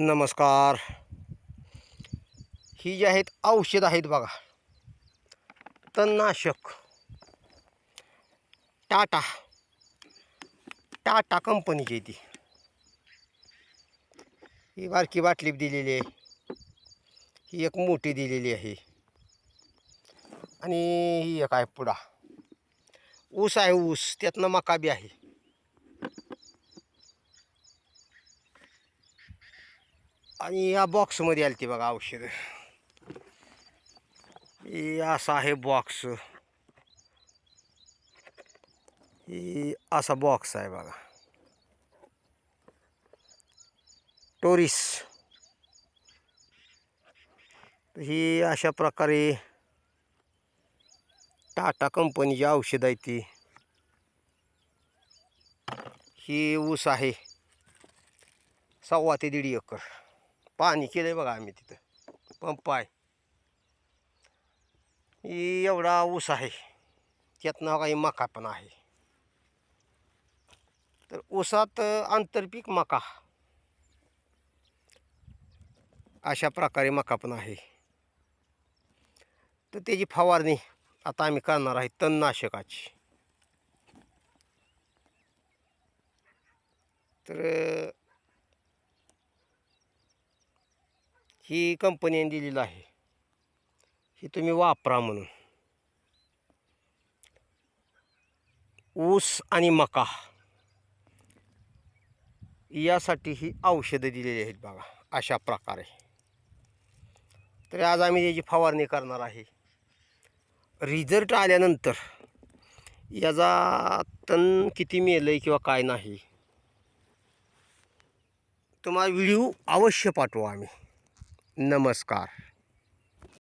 नमस्कार. ही जी आहेत औषध आहेत बघा. तणनाशक. टाटा. टाटा कंपनीची आहे ती. ही बारकी बाटली दिलेली आहे. ही एक मोठी दिलेली आहे. आणि ही एक आहे पुडा ऊस आहे ऊस त्यातनं मका बी आहे. आणि या बॉक्समध्ये आली ती बघा औषधं. असा आहे बॉक्स ही असा बॉक्स आहे बघा. टोरिस. ही अशा प्रकारे टाटा कंपनीची औषध आहे ती. ही ऊस आहे. सव्वा ते दीड एकर. पाणी केलं आहे बघा आम्ही तिथं. पंप आहे. ही एवढा ऊस आहे. त्यातनं काही मका पण आहे. तर ऊसात आंतरपीक मका. अशा प्रकारे मका पण आहे. तर त्याची फवारणी आता आम्ही करणार आहे तणनाशकाची. तर ही कंपनीने दिलेलं आहे. ही तुम्ही वापरा म्हणून. ऊस आणि मका. यासाठी ही औषधं दिलेली आहेत बघा अशा प्रकारे. तर आज आम्ही याची फवारणी करणार आहे. रिझल्ट आल्यानंतर याचा तण किती मेलं आहे किंवा काय नाही तुम्हाला व्हिडिओ अवश्य पाठवू आम्ही. नमस्कार.